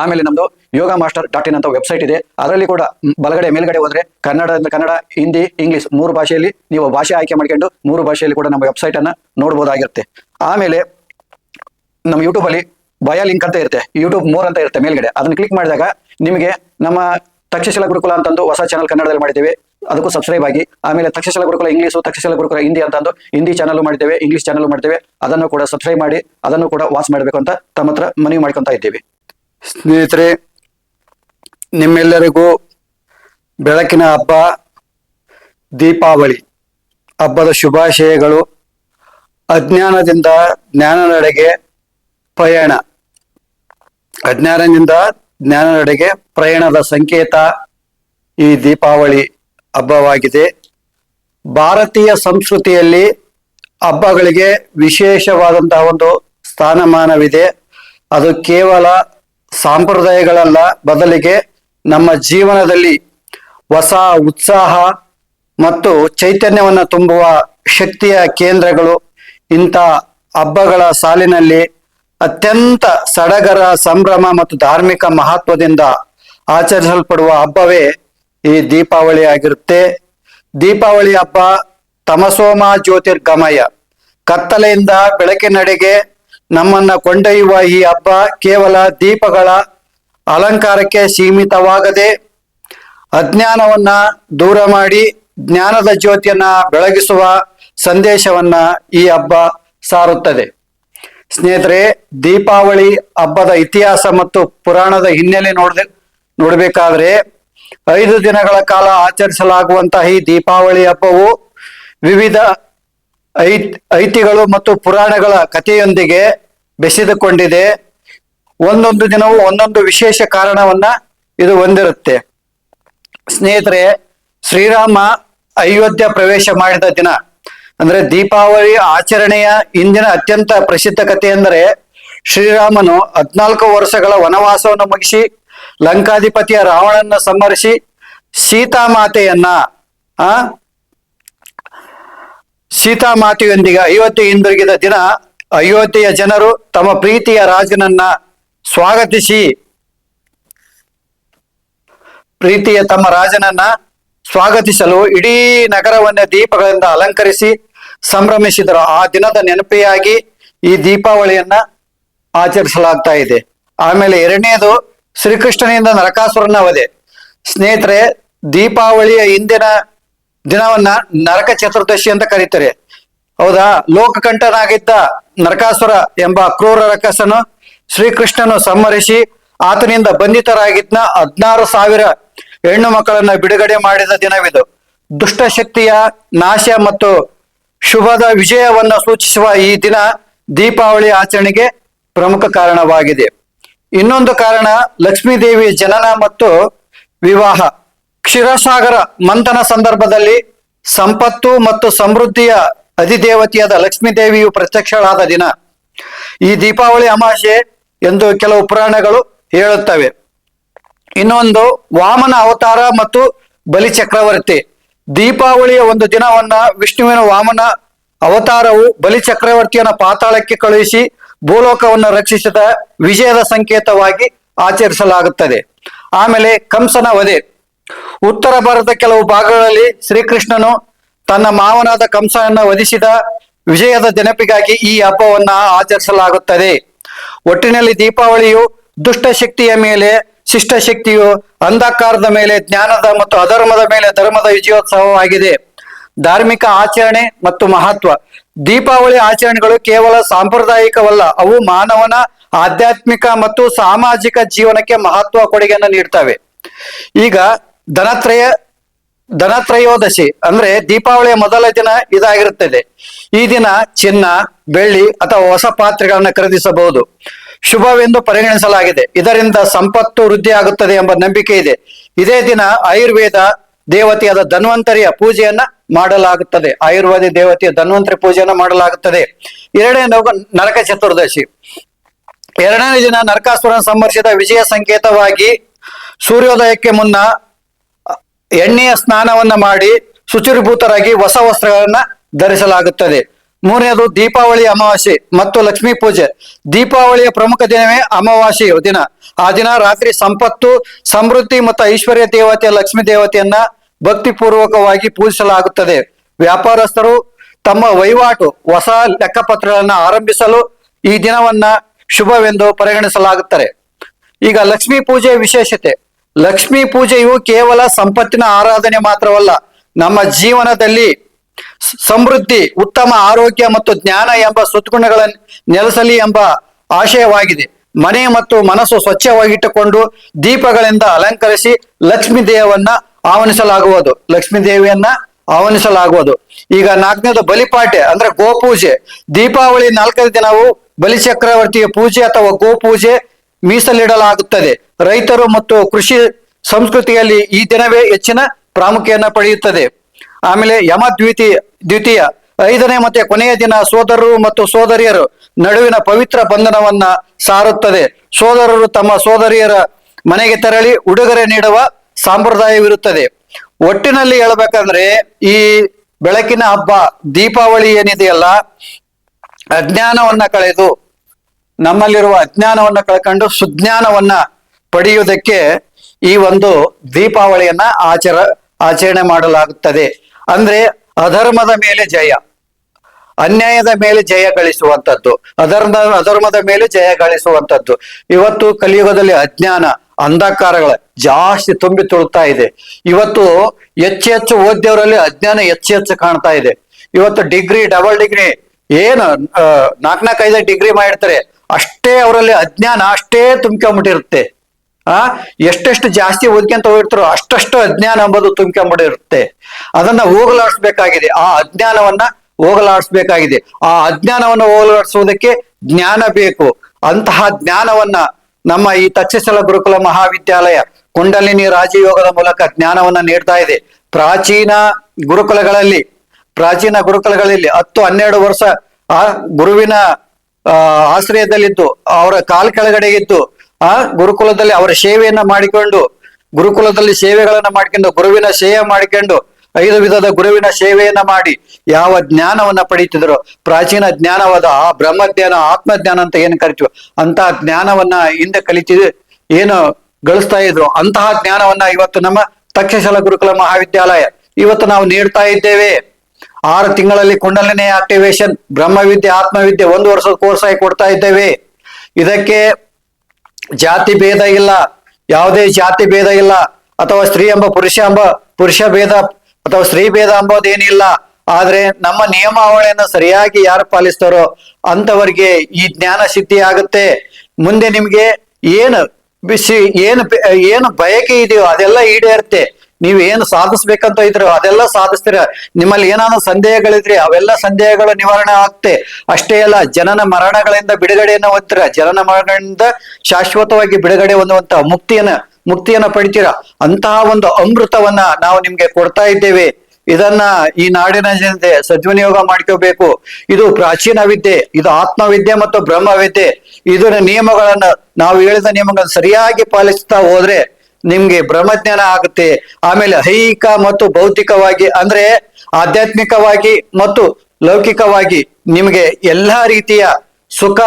ಆಮೇಲೆ ನಮ್ದು ಯೋಗ master dot in ಅಂತ ವೆಬ್ಸೈಟ್ ಇದೆ. ಅದರಲ್ಲಿ ಕೂಡ ಬಲಗಡೆ ಮೇಲ್ಗಡೆ ಹೋದ್ರೆ ಕನ್ನಡ ಕನ್ನಡ, ಹಿಂದಿ, ಇಂಗ್ಲಿಷ್ ಮೂರು ಭಾಷೆಯಲ್ಲಿ ನೀವು ಭಾಷೆ ಆಯ್ಕೆ ಮಾಡ್ಕೊಂಡು ಮೂರು ಭಾಷೆಯಲ್ಲಿ ಕೂಡ ನಮ್ಮ ವೆಬ್ಸೈಟ್ ಅನ್ನ ನೋಡಬಹುದಾಗಿರುತ್ತೆ ಆಮೇಲೆ ನಮ್ಮ ಯೂಟ್ಯೂಬ್ ಅಲ್ಲಿ ಬಯ ಲಿಂಕ್ ಅಂತ ಇರುತ್ತೆ. ಯೂಟ್ಯೂಬ್ ಮೋರ್ ಅಂತ ಇರುತ್ತೆ ಮೇಲ್ಗಡೆ. ಅದನ್ನ ಕ್ಲಿಕ್ ಮಾಡಿದಾಗ ನಿಮಗೆ ನಮ್ಮ ತಕ್ಷಶಿಲ ಗುರುಕುಲ ಅಂತಂದು ಹೊಸ ಚಾನಲ್ ಕನ್ನಡದಲ್ಲಿ ಮಾಡಿದ್ದೇವೆ. ಅದಕ್ಕೂ ಸಬ್ಸ್ಕ್ರೈಬ್ ಆಗಿ, ಆಮೇಲೆ ತಕ್ಷಶಿಲ ಗುರುಕುಲ ಇಂಗ್ಲೀಷು, ತಕ್ಷಶಿಲ ಗುರುಕುಲ ಹಿಂದಿ ಅಂತಂದು ಹಿಂದಿ ಚಾನಲ್ ಮಾಡಿದ್ದೇವೆ ಇಂಗ್ಲೀಷ್ ಚಾನಲ್ ಮಾಡಿದ್ದೇವೆ. ಅದನ್ನು ಕೂಡ ಸಬ್ಸ್ಕ್ರೈಬ್ ಮಾಡಿ, ಅದನ್ನು ಕೂಡ ವಾಚ್ ಮಾಡಬೇಕು ಅಂತ ತಮ್ಮ ಹತ್ರ ಮನವಿ ಮಾಡ್ಕೊತಾ ಇದ್ದೀವಿ. ಸ್ನೇಹಿತರೆ, ನಿಮ್ಮೆಲ್ಲರಿಗೂ ಬೆಳಕಿನ ಹಬ್ಬ, ದೀಪಾವಳಿ, ಹಬ್ಬದ ಶುಭಾಶಯಗಳು. ಅಜ್ಞಾನದಿಂದ ಜ್ಞಾನದೆಡೆಗೆ ಪ್ರಯಾಣ. ಅಜ್ಞಾನದಿಂದ ಜ್ಞಾನದೆಡೆಗೆ ಪ್ರಯಾಣದ ಸಂಕೇತ ಈ ದೀಪಾವಳಿ ಹಬ್ಬವಾಗಿದೆ. ಭಾರತೀಯ ಸಂಸ್ಕೃತಿಯಲ್ಲಿ ಹಬ್ಬಗಳಿಗೆ ವಿಶೇಷವಾದಂತಹ ಒಂದು ಸ್ಥಾನಮಾನವಿದೆ. ಅದು ಕೇವಲ ಸಾಂಪ್ರದಾಯಗಳಲ್ಲ ಬದಲಿಗೆ ನಮ್ಮ ಜೀವನದಲ್ಲಿ ಹೊಸ ಉತ್ಸಾಹ ಮತ್ತು ಚೈತನ್ಯವನ್ನು ತುಂಬುವ ಶಕ್ತಿಯ ಕೇಂದ್ರಗಳು ಇಂಥ ಹಬ್ಬಗಳ ಸಾಲಿನಲ್ಲಿ ಅತ್ಯಂತ ಸಡಗರ ಸಂಭ್ರಮ ಮತ್ತು ಧಾರ್ಮಿಕ ಮಹತ್ವದಿಂದ ಆಚರಿಸಲ್ಪಡುವ ಹಬ್ಬವೇ ಈ ದೀಪಾವಳಿ ಆಗಿರುತ್ತೆ. ದೀಪಾವಳಿ ಹಬ್ಬ ತಮಸೋಮ ಜ್ಯೋತಿರ್ಗಮಯ. ಕತ್ತಲೆಯಿಂದ ಬೆಳಕಿನಡೆಗೆ ನಮ್ಮನ್ನ ಕೊಂಡೊಯ್ಯುವ ಈ ಹಬ್ಬ ಕೇವಲ ದೀಪಗಳ ಅಲಂಕಾರಕ್ಕೆ ಸೀಮಿತವಾಗದೆ ಅಜ್ಞಾನವನ್ನ ದೂರ ಮಾಡಿ ಜ್ಞಾನದ ಜ್ಯೋತಿಯನ್ನ ಬೆಳಗಿಸುವ ಸಂದೇಶವನ್ನ ಈ ಹಬ್ಬ ಸಾರುತ್ತದೆ. ಸ್ನೇಹಿತರೆ, ದೀಪಾವಳಿ ಹಬ್ಬದ ಇತಿಹಾಸ ಮತ್ತು ಪುರಾಣದ ಹಿನ್ನೆಲೆ ನೋಡದೆ, ನೋಡಬೇಕಾದ್ರೆ ಐದು ದಿನಗಳ ಕಾಲ ಆಚರಿಸಲಾಗುವಂತಹ ಈ ದೀಪಾವಳಿ ಹಬ್ಬವು ವಿವಿಧ ಐತ್, ಐತಿಗಳು ಮತ್ತು ಪುರಾಣಗಳ ಕಥೆಯೊಂದಿಗೆ ಬೆಸೆದುಕೊಂಡಿದೆ. ಒಂದೊಂದು ದಿನವೂ ಒಂದೊಂದು ವಿಶೇಷ ಕಾರಣವನ್ನ ಇದು ಹೊಂದಿರುತ್ತೆ. ಸ್ನೇಹಿತರೆ, ಶ್ರೀರಾಮ ಅಯೋಧ್ಯ ಪ್ರವೇಶ ಮಾಡಿದ ದಿನ, ಅಂದ್ರೆ ದೀಪಾವಳಿ ಆಚರಣೆಯ ಇಂದಿನ ಅತ್ಯಂತ ಪ್ರಸಿದ್ಧ ಕಥೆ ಎಂದರೆ ಶ್ರೀರಾಮನು ಹದ್ನಾಲ್ಕು ವರ್ಷಗಳ ವನವಾಸವನ್ನು ಮುಗಿಸಿ ಲಂಕಾಧಿಪತಿಯ ರಾವಣನ ಸಂಹರಿಸಿ ಸೀತಾಮಾತೆಯನ್ನ, ಆ? ಸೀತಾಮಾತೆಯೊಂದಿಗೆ ಅಯೋಧ್ಯೆ ಹಿಂದಿರುಗಿದ ದಿನ ಅಯೋಧ್ಯೆಯ ಜನರು ತಮ್ಮ ಪ್ರೀತಿಯ ರಾಜನನ್ನ ಸ್ವಾಗತಿಸಿ, ಪ್ರೀತಿಯ ತಮ್ಮ ರಾಜನನ್ನ ಸ್ವಾಗತಿಸಲು ಇಡೀ ನಗರವನ್ನ ದೀಪಗಳಿಂದ ಅಲಂಕರಿಸಿ ಸಂಭ್ರಮಿಸಿದರು. ಆ ದಿನದ ನೆನಪಿಯಾಗಿ ಈ ದೀಪಾವಳಿಯನ್ನ ಆಚರಿಸಲಾಗ್ತಾ ಇದೆ. ಆಮೇಲೆ ಎರಡನೇದು ಶ್ರೀಕೃಷ್ಣನಿಂದ ನರಕಾಸುರನ ವಧೆ. ಸ್ನೇಹಿತರೆ, ದೀಪಾವಳಿಯ ಹಿಂದಿನ ದಿನವನ್ನ ನರಕ ಚತುರ್ದಶಿ ಅಂತ ಕರೀತಾರೆ. ಹೌದಾ? ಲೋಕಕಂಠನಾಗಿದ್ದ ನರಕಾಸುರ ಎಂಬ ಕ್ರೂರ ರಕ್ಕಸನು ಶ್ರೀಕೃಷ್ಣನು ಸಂಹರಿಸಿ ಆತನಿಂದ ಬಂಧಿತರಾಗಿದ್ದ ಹದ್ನಾರು ಸಾವಿರ ಹೆಣ್ಣು ಮಕ್ಕಳನ್ನ ಬಿಡುಗಡೆ ಮಾಡಿದ ದಿನವಿದು. ದುಷ್ಟಶಕ್ತಿಯ ನಾಶ ಮತ್ತು ಶುಭದ ವಿಜಯವನ್ನು ಸೂಚಿಸುವ ಈ ದಿನ ದೀಪಾವಳಿ ಆಚರಣೆಗೆ ಪ್ರಮುಖ ಕಾರಣವಾಗಿದೆ. ಇನ್ನೊಂದು ಕಾರಣ ಲಕ್ಷ್ಮೀ ದೇವಿಯ ಜನನ ಮತ್ತು ವಿವಾಹ. ಕ್ಷೀರಸಾಗರ ಮಂಥನ ಸಂದರ್ಭದಲ್ಲಿ ಸಂಪತ್ತು ಮತ್ತು ಸಮೃದ್ಧಿಯ ಅಧಿದೇವತೆಯಾದ ಲಕ್ಷ್ಮೀ ದೇವಿಯು ಪ್ರತ್ಯಕ್ಷಳಾದ ದಿನ. ಈ ದೀಪಾವಳಿ ಅಮಾವಾಸ್ಯೆ ಎಂದು ಕೆಲವು ಪುರಾಣಗಳು ಹೇಳುತ್ತವೆ. ಇನ್ನೊಂದು ವಾಮನ ಅವತಾರ ಮತ್ತು ಬಲಿ ಚಕ್ರವರ್ತಿ ದೀಪಾವಳಿಯ ಒಂದು ದಿನವನ್ನ ವಿಷ್ಣುವಿನ ವಾಮನ ಅವತಾರವು ಬಲಿ ಚಕ್ರವರ್ತಿಯನ್ನ ಪಾತಾಳಕ್ಕೆ ಕಳುಹಿಸಿ ಭೂಲೋಕವನ್ನು ರಕ್ಷಿಸಿದ ವಿಜಯದ ಸಂಕೇತವಾಗಿ ಆಚರಿಸಲಾಗುತ್ತದೆ. ಆಮೇಲೆ ಕಂಸನ ವಧೆ. ಉತ್ತರ ಭಾರತದ ಕೆಲವು ಭಾಗಗಳಲ್ಲಿ ಶ್ರೀಕೃಷ್ಣನು ತನ್ನ ಮಾವನಾದ ಕಂಸನನ್ನ ವಧಿಸಿದ ವಿಜಯದ ನೆನಪಿಗಾಗಿ ಈ ಹಬ್ಬವನ್ನ ಆಚರಿಸಲಾಗುತ್ತದೆ. ಒಟ್ಟಿನಲ್ಲಿ ದೀಪಾವಳಿಯು ದುಷ್ಟ ಶಕ್ತಿಯ ಮೇಲೆ, ಶಿಷ್ಟ ಶಕ್ತಿಯು ಅಂಧಕಾರದ ಮೇಲೆ, ಜ್ಞಾನದ ಮತ್ತು ಅಧರ್ಮದ ಮೇಲೆ ಧರ್ಮದ ವಿಜಯೋತ್ಸವವಾಗಿದೆ. ಧಾರ್ಮಿಕ ಆಚರಣೆ ಮತ್ತು ಮಹತ್ವ. ದೀಪಾವಳಿ ಆಚರಣೆಗಳು ಕೇವಲ ಸಾಂಪ್ರದಾಯಿಕವಲ್ಲ, ಅವು ಮಾನವನ ಆಧ್ಯಾತ್ಮಿಕ ಮತ್ತು ಸಾಮಾಜಿಕ ಜೀವನಕ್ಕೆ ಮಹತ್ವ ಕೊಡುಗೆಯನ್ನು ನೀಡ್ತವೆ. ಈಗ ಧನತ್ರಯ ಧನತ್ರಯೋದಶಿ ಅಂದ್ರೆ ದೀಪಾವಳಿಯ ಮೊದಲ ದಿನ ಇದಾಗಿರುತ್ತದೆ. ಈ ದಿನ ಚಿನ್ನ, ಬೆಳ್ಳಿ ಅಥವಾ ಹೊಸ ಪಾತ್ರೆಗಳನ್ನ ಖರೀದಿಸಬಹುದು. ಶುಭವೆಂದು ಪರಿಗಣಿಸಲಾಗಿದೆ. ಇದರಿಂದ ಸಂಪತ್ತು ವೃದ್ಧಿ ಆಗುತ್ತದೆ ಎಂಬ ನಂಬಿಕೆ ಇದೆ. ಇದೇ ದಿನ ಆಯುರ್ವೇದ ದೇವತೆಯಾದ ಧನ್ವಂತರಿಯ ಪೂಜೆಯನ್ನ ಮಾಡಲಾಗುತ್ತದೆ. ಆಯುರ್ವೇದ ದೇವತೆಯ ಧನ್ವಂತರಿ ಪೂಜೆಯನ್ನ ಮಾಡಲಾಗುತ್ತದೆ. ಎರಡನೇ ನರಕ ಚತುರ್ದಶಿ. ಎರಡನೇ ದಿನ ನರಕಾಸುರನ ಸಂಹರಿಸಿದ ವಿಜಯ ಸಂಕೇತವಾಗಿ ಸೂರ್ಯೋದಯಕ್ಕೆ ಮುನ್ನ ಎಣ್ಣೆಯ ಸ್ನಾನವನ್ನ ಮಾಡಿ ಶುಚಿರ್ಭೂತರಾಗಿ ಹೊಸ ವಸ್ತ್ರಗಳನ್ನ ಧರಿಸಲಾಗುತ್ತದೆ. ಮೂರನೇದು ದೀಪಾವಳಿ ಅಮಾವಾಸ್ಯೆ ಮತ್ತು ಲಕ್ಷ್ಮೀ ಪೂಜೆ. ದೀಪಾವಳಿಯ ಪ್ರಮುಖ ದಿನವೇ ಅಮಾವಾಸ್ಯೆಯ ದಿನ. ಆ ದಿನ ರಾತ್ರಿ ಸಂಪತ್ತು, ಸಮೃದ್ಧಿ ಮತ್ತು ಐಶ್ವರ್ಯ ದೇವತೆಯ ಲಕ್ಷ್ಮೀ ದೇವತೆಯನ್ನ ಭಕ್ತಿಪೂರ್ವಕವಾಗಿ ಪೂಜಿಸಲಾಗುತ್ತದೆ. ವ್ಯಾಪಾರಸ್ಥರು ತಮ್ಮ ವಹಿವಾಟು, ಹೊಸ ಲೆಕ್ಕಪತ್ರಗಳನ್ನ ಆರಂಭಿಸಲು ಈ ದಿನವನ್ನ ಶುಭವೆಂದು ಪರಿಗಣಿಸಲಾಗುತ್ತದೆ. ಈಗ ಲಕ್ಷ್ಮೀ ಪೂಜೆಯ ವಿಶೇಷತೆ. ಲಕ್ಷ್ಮೀ ಪೂಜೆಯು ಕೇವಲ ಸಂಪತ್ತಿನ ಆರಾಧನೆ ಮಾತ್ರವಲ್ಲ, ನಮ್ಮ ಜೀವನದಲ್ಲಿ ಸಮೃದ್ಧಿ, ಉತ್ತಮ ಆರೋಗ್ಯ ಮತ್ತು ಜ್ಞಾನ ಎಂಬ ಸದ್ಗುಣಗಳ ನೆಲೆಸಲಿ ಎಂಬ ಆಶಯವಾಗಿದೆ. ಮನೆ ಮತ್ತು ಮನಸ್ಸು ಸ್ವಚ್ಛವಾಗಿಟ್ಟುಕೊಂಡು ದೀಪಗಳಿಂದ ಅಲಂಕರಿಸಿ ಲಕ್ಷ್ಮೀ ದೇವನ್ನ ಆಹ್ವಾನಿಸಲಾಗುವುದು ಲಕ್ಷ್ಮೀ ದೇವಿಯನ್ನ ಆಹ್ವಾನಿಸಲಾಗುವುದು ಈಗ ನಾಲ್ಕನೇದು ಬಲಿಪಾಠೆ ಅಂದ್ರೆ ಗೋಪೂಜೆ. ದೀಪಾವಳಿ ನಾಲ್ಕನೇ ದಿನವು ಬಲಿಚಕ್ರವರ್ತಿಯ ಪೂಜೆ ಅಥವಾ ಗೋಪೂಜೆ. ಮೀಸಲಿಡಲಾಗುತ್ತದೆ. ರೈತರು ಮತ್ತು ಕೃಷಿ ಸಂಸ್ಕೃತಿಯಲ್ಲಿ ಈ ದಿನವೇ ಹೆಚ್ಚಿನ ಪ್ರಾಮುಖ್ಯನ ಪಡೆಯುತ್ತದೆ. ಆಮೇಲೆ ಯಮ ದ್ವಿತೀಯ ದ್ವಿತೀಯ, ಐದನೇ ಮತ್ತೆ ಕೊನೆಯ ದಿನ ಸೋದರರು ಮತ್ತು ಸೋದರಿಯರು ನಡುವಿನ ಪವಿತ್ರ ಬಂಧನವನ್ನ ಸಾರುತ್ತದೆ. ಸೋದರರು ತಮ್ಮ ಸೋದರಿಯರ ಮನೆಗೆ ತೆರಳಿ ಉಡುಗೊರೆ ನೀಡುವ ಸಂಪ್ರದಾಯವಿರುತ್ತದೆ. ಒಟ್ಟಿನಲ್ಲಿ ಹೇಳ್ಬೇಕಂದ್ರೆ ಈ ಬೆಳಕಿನ ಹಬ್ಬ, ದೀಪಾವಳಿ ಏನಿದೆಯಲ್ಲ, ಅಜ್ಞಾನವನ್ನ ಕಳೆದು ನಮ್ಮಲ್ಲಿರುವ ಅಜ್ಞಾನವನ್ನ ಕಳ್ಕೊಂಡು ಸುಜ್ಞಾನವನ್ನ ಪಡೆಯುವುದಕ್ಕೆ ಈ ಒಂದು ದೀಪಾವಳಿಯನ್ನ ಆಚರ, ಆಚರಣೆ ಮಾಡಲಾಗುತ್ತದೆ. ಅಂದ್ರೆ ಅಧರ್ಮದ ಮೇಲೆ ಜಯ, ಅನ್ಯಾಯದ ಮೇಲೆ ಜಯ ಗಳಿಸುವಂಥದ್ದು, ಅಧರ್ಮ, ಅಧರ್ಮದ ಮೇಲೆ ಜಯ ಗಳಿಸುವಂತದ್ದು ಇವತ್ತು ಕಲಿಯುಗದಲ್ಲಿ ಅಜ್ಞಾನ, ಅಂಧಕಾರಗಳ ಜಾಸ್ತಿ ತುಂಬಿ ತುಳುಕ್ತಾ ಇದೆ. ಇವತ್ತು ಹೆಚ್ಚು ಹೆಚ್ಚು ಓದ್ಯವರಲ್ಲಿ ಅಜ್ಞಾನ ಹೆಚ್ಚು ಹೆಚ್ಚು ಕಾಣ್ತಾ ಇದೆ. ಇವತ್ತು ಡಿಗ್ರಿ, ಡಬಲ್ ಡಿಗ್ರಿ, ಏನು ನಾಲ್ಕು ನಾಲ್ಕು ಐದು ಡಿಗ್ರಿ ಮಾಡಿರ್ತಾರೆ. ಅಷ್ಟೇ ಅವರಲ್ಲಿ ಅಜ್ಞಾನ, ಅಷ್ಟೇ ತುಂಬ್ಕೊಂಬಿಟ್ಟಿರುತ್ತೆ. ಆ? ಎಷ್ಟೆಷ್ಟು ಜಾಸ್ತಿ ಓದ್ಕೊಂತ ಹೋಗಿರ್ತಾರೋ ಅಷ್ಟಷ್ಟು ಅಜ್ಞಾನ ಎಂಬುದು ತುಂಬ್ಕೊಂಬಿಟ್ಟಿರುತ್ತೆ. ಅದನ್ನ ಹೋಗಲಾಡಿಸ್ಬೇಕಾಗಿದೆ. ಆ ಅಜ್ಞಾನವನ್ನ ಹೋಗಲಾಡಿಸ್ಬೇಕಾಗಿದೆ. ಆ ಅಜ್ಞಾನವನ್ನು ಹೋಗಲಾಡಿಸುವುದಕ್ಕೆ ಜ್ಞಾನ ಬೇಕು. ಅಂತಹ ಜ್ಞಾನವನ್ನ ನಮ್ಮ ಈ ತಕ್ಷಶಿಲ ಗುರುಕುಲ ಮಹಾವಿದ್ಯಾಲಯ ಕುಂಡಲಿನಿ ರಾಜಯೋಗದ ಮೂಲಕ ಜ್ಞಾನವನ್ನ ನೀಡ್ತಾ ಇದೆ. ಪ್ರಾಚೀನ ಗುರುಕುಲಗಳಲ್ಲಿ ಪ್ರಾಚೀನ ಗುರುಕುಲಗಳಲ್ಲಿ ಹತ್ತು ಹನ್ನೆರಡು ವರ್ಷ ಆ ಗುರುವಿನ ಆಶ್ರಯದಲ್ಲಿದ್ದು ಅವರ ಕಾಲ್ ಕೆಳಗಡೆ ಇತ್ತು ಆ, ಗುರುಕುಲದಲ್ಲಿ ಅವರ ಸೇವೆಯನ್ನ ಮಾಡಿಕೊಂಡು, ಗುರುಕುಲದಲ್ಲಿ ಸೇವೆಗಳನ್ನ ಮಾಡ್ಕೊಂಡು, ಗುರುವಿನ ಸೇವೆ ಮಾಡಿಕೊಂಡು, ಐದು ವಿಧದ ಗುರುವಿನ ಸೇವೆಯನ್ನ ಮಾಡಿ, ಯಾವ ಜ್ಞಾನವನ್ನ ಪಡೀತಿದ್ರು. ಪ್ರಾಚೀನ ಜ್ಞಾನವಾದ ಆ ಬ್ರಹ್ಮಜ್ಞಾನ, ಆತ್ಮಜ್ಞಾನ ಅಂತ ಏನ್ ಕರಿತೀವಿ ಅಂತಹ ಜ್ಞಾನವನ್ನ ಹಿಂದೆ ಕಲಿತಿದ್, ಏನು ಗಳಿಸ್ತಾ ಇದ್ರು. ಅಂತಹ ಜ್ಞಾನವನ್ನ ಇವತ್ತು ನಮ್ಮ ತಕ್ಷಶಿಲ ಗುರುಕುಲ ಮಹಾವಿದ್ಯಾಲಯ, ಇವತ್ತು ನಾವು ನೀಡ್ತಾ ಇದ್ದೇವೆ. ಆರು ತಿಂಗಳಲ್ಲಿ ಕುಂಡಲಿನಿ ಆಕ್ಟಿವೇಶನ್ ಬ್ರಹ್ಮವಿದ್ಯೆ, ಆತ್ಮವಿದ್ಯೆ ಒಂದು ವರ್ಷದ ಕೋರ್ಸ್ ಆಗಿ ಕೊಡ್ತಾ ಇದ್ದೇವೆ. ಇದಕ್ಕೆ ಜಾತಿ ಭೇದ ಇಲ್ಲ. ಯಾವುದೇ ಜಾತಿ ಭೇದ ಇಲ್ಲ. ಅಥವಾ ಸ್ತ್ರೀ ಎಂಬ, ಪುರುಷ ಎಂಬ, ಪುರುಷ ಭೇದ ಅಥವಾ ಸ್ತ್ರೀ ಭೇದ ಅಂಬೋದೇನಿಲ್ಲ ಆದ್ರೆ ನಮ್ಮ ನಿಯಮಾವಳಿಯನ್ನು ಸರಿಯಾಗಿ ಯಾರು ಪಾಲಿಸ್ತಾರೋ ಅಂತವರಿಗೆ ಈ ಜ್ಞಾನ ಸಿದ್ಧಿ ಆಗುತ್ತೆ. ಮುಂದೆ ನಿಮ್ಗೆ ಏನು ಬಿಸಿ, ಏನು ಏನು ಬಯಕೆ ಇದೆಯೋ ಅದೆಲ್ಲ ಈಡೇರುತ್ತೆ. ನೀವು ಏನು ಸಾಧಿಸ್ಬೇಕಂತ ಇದ್ರು ಅದೆಲ್ಲ ಸಾಧಿಸ್ತೀರ. ನಿಮ್ಮಲ್ಲಿ ಏನಾದ್ರು ಸಂದೇಹಗಳಿದ್ರಿ ಅವೆಲ್ಲ ಸಂದೇಹಗಳು ನಿವಾರಣೆ ಆಗ್ತೆ. ಅಷ್ಟೇ ಅಲ್ಲ, ಜನನ ಮರಣಗಳಿಂದ ಬಿಡುಗಡೆಯನ್ನು ಹೊಂದಿರ ಜನನ ಮರಣಗಳಿಂದ ಶಾಶ್ವತವಾಗಿ ಬಿಡುಗಡೆ ಹೊಂದುವಂತ ಮುಕ್ತಿಯನ್ನ ಮುಕ್ತಿಯನ್ನ ಪಡಿತೀರ. ಅಂತಹ ಒಂದು ಅಮೃತವನ್ನ ನಾವು ನಿಮ್ಗೆ ಕೊಡ್ತಾ ಇದ್ದೇವೆ. ಇದನ್ನ ಈ ನಾಡಿನ ಜನತೆ ಸದ್ವಿನಿಯೋಗ ಮಾಡ್ಕೋಬೇಕು. ಇದು ಪ್ರಾಚೀನ ವಿದ್ಯೆ, ಇದು ಆತ್ಮವಿದ್ಯೆ ಮತ್ತು ಬ್ರಹ್ಮವಿದ್ಯೆ. ಇದರ ನಿಯಮಗಳನ್ನ, ನಾವು ಹೇಳಿದ ನಿಯಮಗಳನ್ನ ಸರಿಯಾಗಿ ಪಾಲಿಸ್ತಾ ಹೋದ್ರೆ ನಿಮ್ಗೆ ಬ್ರಹ್ಮಜ್ಞಾನ ಆಗುತ್ತೆ. ಆಮೇಲೆ ಐಹಿಕ ಮತ್ತು ಭೌತಿಕವಾಗಿ ಅಂದ್ರೆ ಆಧ್ಯಾತ್ಮಿಕವಾಗಿ ಮತ್ತು ಲೌಕಿಕವಾಗಿ ನಿಮಗೆ ಎಲ್ಲಾ ರೀತಿಯ ಸುಖ,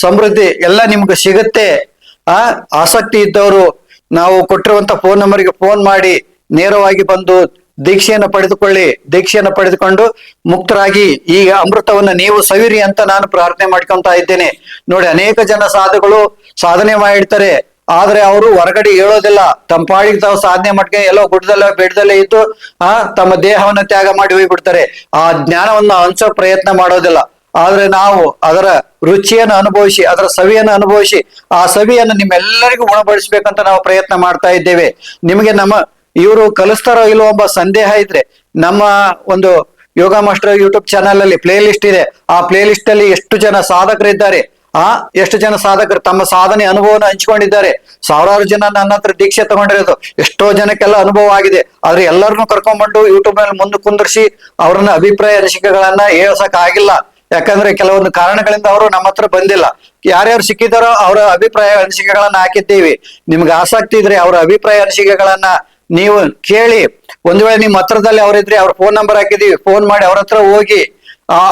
ಸಮೃದ್ಧಿ ಎಲ್ಲ ನಿಮ್ಗೆ ಸಿಗುತ್ತೆ. ಆ, ಆಸಕ್ತಿ ಇದ್ದವರು ನಾವು ಕೊಟ್ಟಿರುವಂತ ಫೋನ್ ನಂಬರ್ಗೆ ಫೋನ್ ಮಾಡಿ ನೇರವಾಗಿ ಬಂದು ದೀಕ್ಷೆಯನ್ನು ಪಡೆದುಕೊಳ್ಳಿ. ದೀಕ್ಷೆಯನ್ನು ಪಡೆದುಕೊಂಡು ಮುಕ್ತರಾಗಿ ಈ ಅಮೃತವನ್ನ ನೀವು ಸವಿರಿ ಅಂತ ನಾನು ಪ್ರಾರ್ಥನೆ ಮಾಡ್ಕೊಂತ ಇದ್ದೇನೆ. ನೋಡಿ, ಅನೇಕ ಜನ ಸಾಧುಗಳು ಸಾಧನೆ ಮಾಡಿರ್ತಾರೆ. ಆದ್ರೆ ಅವರು ಹೊರಗಡೆ ಹೇಳೋದಿಲ್ಲ. ತಮ್ಮ ಪಾಡಿಗೆ ತಾವು ಸಾಧನೆ ಮಟ್ಗೆ ಎಲ್ಲೋ ಗುಡ್ಡದಲ್ಲೇ ಬೆಡ್ದಲ್ಲೇ ಇದ್ದು, ಆ, ತಮ್ಮ ದೇಹವನ್ನ ತ್ಯಾಗ ಮಾಡಿ ಹೋಗ್ಬಿಡ್ತಾರೆ. ಆ ಜ್ಞಾನವನ್ನು ಹಂಚೋ ಪ್ರಯತ್ನ ಮಾಡೋದಿಲ್ಲ. ಆದ್ರೆ ನಾವು ಅದರ ರುಚಿಯನ್ನು ಅನುಭವಿಸಿ, ಅದರ ಸವಿಯನ್ನು ಅನುಭವಿಸಿ, ಆ ಸವಿಯನ್ನು ನಿಮ್ಮೆಲ್ಲರಿಗೂ ಗುಣಪಡಿಸ್ಬೇಕಂತ ನಾವು ಪ್ರಯತ್ನ ಮಾಡ್ತಾ ಇದ್ದೇವೆ. ನಿಮಗೆ ನಮ್ಮ, ಇವರು ಕಲಿಸ್ತಾರೋ ಇಲ್ಲೋ ಎಂಬ ಸಂದೇಹ ಇದ್ರೆ, ನಮ್ಮ ಒಂದು ಯೋಗ ಮಾಸ್ಟರ್ ಯೂಟ್ಯೂಬ್ ಚಾನಲ್ ಅಲ್ಲಿ ಪ್ಲೇ ಲಿಸ್ಟ್ ಇದೆ. ಆ ಪ್ಲೇ ಲಿಸ್ಟ್ ಅಲ್ಲಿ ಎಷ್ಟು ಜನ ಸಾಧಕರಿದ್ದಾರೆ ಆ, ಎಷ್ಟು ಜನ ಸಾಧಕರು ತಮ್ಮ ಸಾಧನೆ ಅನುಭವನ ಹಂಚಿಕೊಂಡಿದ್ದಾರೆ? ಸಾವಿರಾರು ಜನ ನನ್ನ ಹತ್ರ ದೀಕ್ಷೆ ತಗೊಂಡಿರೋದು ಎಷ್ಟೋ ಜನಕ್ಕೆಲ್ಲ ಅನುಭವ ಆಗಿದೆ. ಆದ್ರೆ ಎಲ್ಲರನ್ನೂ ಕರ್ಕೊಂಡ್ಬಂದು ಯೂಟ್ಯೂಬ್ನಲ್ಲಿ ಮುಂದೆ ಕುಂದರ್ಸಿ ಅವ್ರನ್ನ ಅಭಿಪ್ರಾಯ ಅನಿಸಿಕೆಗಳನ್ನ ಹೇಳ್ಸಕ್ ಆಗಿಲ್ಲ ಯಾಕಂದ್ರೆ ಕೆಲವೊಂದು ಕಾರಣಗಳಿಂದ ಅವರು ನಮ್ಮ ಹತ್ರ ಬಂದಿಲ್ಲ. ಯಾರ್ಯಾರು ಸಿಕ್ಕಿದಾರೋ ಅವರ ಅಭಿಪ್ರಾಯ ಅನಿಸಿಕೆಗಳನ್ನ ಹಾಕಿದ್ದೀವಿ. ನಿಮ್ಗೆ ಆಸಕ್ತಿ ಇದ್ರೆ ಅವರ ಅಭಿಪ್ರಾಯ ಅನಿಸಿಕೆಗಳನ್ನ ನೀವು ಕೇಳಿ. ಒಂದ್ ವೇಳೆ ನಿಮ್ಮ ಹತ್ರದಲ್ಲಿ ಅವರಿದ್ರೆ ಅವ್ರ ಫೋನ್ ನಂಬರ್ ಹಾಕಿದೀವಿ ಫೋನ್ ಮಾಡಿ ಅವ್ರ ಹತ್ರ ಹೋಗಿ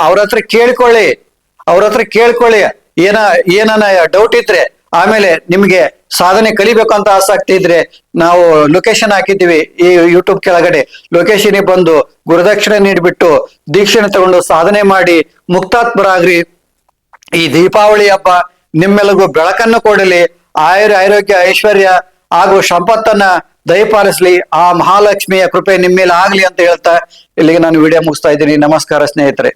ಅವ್ರ ಹತ್ರ ಕೇಳ್ಕೊಳ್ಳಿ. ಅವ್ರ ಹತ್ರ ಕೇಳ್ಕೊಳ್ಳಿ. ಏನ, ಏನನ ಡೌಟ್ ಇದ್ರೆ, ಆಮೇಲೆ ನಿಮ್ಗೆ ಸಾಧನೆ ಕಲಿಬೇಕು ಅಂತ ಆಸಕ್ತಿ ಇದ್ರೆ ನಾವು ಲೊಕೇಶನ್ ಹಾಕಿದ್ದೀವಿ ಈ ಯೂಟ್ಯೂಬ್ ಕೆಳಗಡೆ. ಲೊಕೇಶನ್ ಬಂದು ಗುರುದಕ್ಷಿಣೆ ನೀಡಿಬಿಟ್ಟು ದೀಕ್ಷಣೆ ತಗೊಂಡು ಸಾಧನೆ ಮಾಡಿ ಮುಕ್ತಾತ್ಮರಾಗ್ರಿ. ಈ ದೀಪಾವಳಿ ಹಬ್ಬ ನಿಮ್ಮೆಲ್ಲಗೂ ಬೆಳಕನ್ನು ಕೊಡಲಿ, ಆಯುರ್ ಆರೋಗ್ಯ, ಐಶ್ವರ್ಯ ಹಾಗೂ ಸಂಪತ್ತನ್ನ ದಯಪಾಲಿಸ್ಲಿ. ಆ ಮಹಾಲಕ್ಷ್ಮಿಯ ಕೃಪೆ ನಿಮ್ಮ ಮೇಲೆ ಆಗ್ಲಿ ಅಂತ ಹೇಳ್ತಾ ಇಲ್ಲಿಗೆ ನಾನು ವಿಡಿಯೋ ಮುಗಿಸ್ತಾ ಇದ್ದೀನಿ. ನಮಸ್ಕಾರ ಸ್ನೇಹಿತರೆ.